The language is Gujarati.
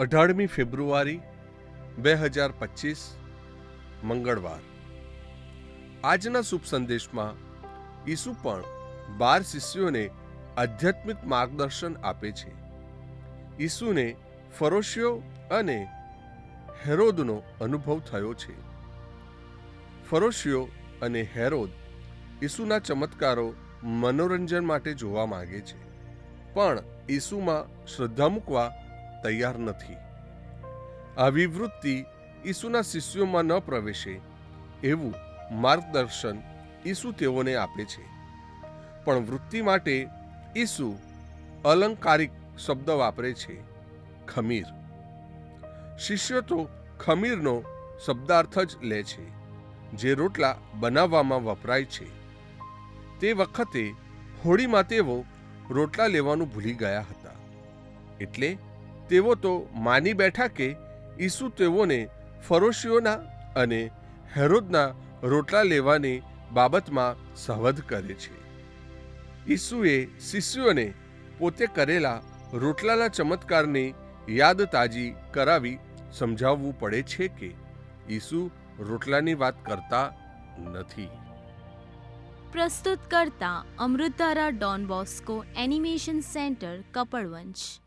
અઢારમી ફેબ્રુઆરી બે હજાર પચીસ, મંગળવાર. આજના શુભ સંદેશમાં ઈસુ પણ બાર શિષ્યોને આધ્યાત્મિક માર્ગદર્શન આપે છે. ઈસુને ફરોશિયો અને હેરોદનો અનુભવ થયો છે. ફરોશિયો અને હેરોદ ઈસુના ચમત્કારો મનોરંજન માટે જોવા માગે છે. પણ ઈસુમાં શ્રદ્ધા મૂકવા તૈયાર નથી. આવી વૃત્તિ ઈસુના શિષ્યોમાં ન પ્રવેશે, એવું માર્ગદર્શન ઈસુ તેઓને આપે છે. પણ વૃત્તિ માટે ઈસુ અલંકારિક શબ્દ વાપરે છે, ખમીર. શિષ્યો તો ખમીરનો શબ્દાર્થ જ લે છે, જે રોટલા બનાવવામાં વપરાય છે. તે વખતે હોળીમાં તેઓ રોટલા લેવાનું ભૂલી ગયા હતા. એટલે તેઓ તો માની બેઠા કે ઈસુ તેઓને ફરોશીઓના અને હેરોદના રોટલા લેવાની બાબતમાં સહવધ કરે છે. ઈસુએ શિષ્યોને પોતે કરેલા રોટલાના ચમત્કારની યાદ તાજી કરાવી સમજાવવું પડે છે કે ઈસુ રોટલાની વાત કરતા નથી. પ્રસ્તુત કરતા Amritdhara Don Bosco animation centre, Kapadvanj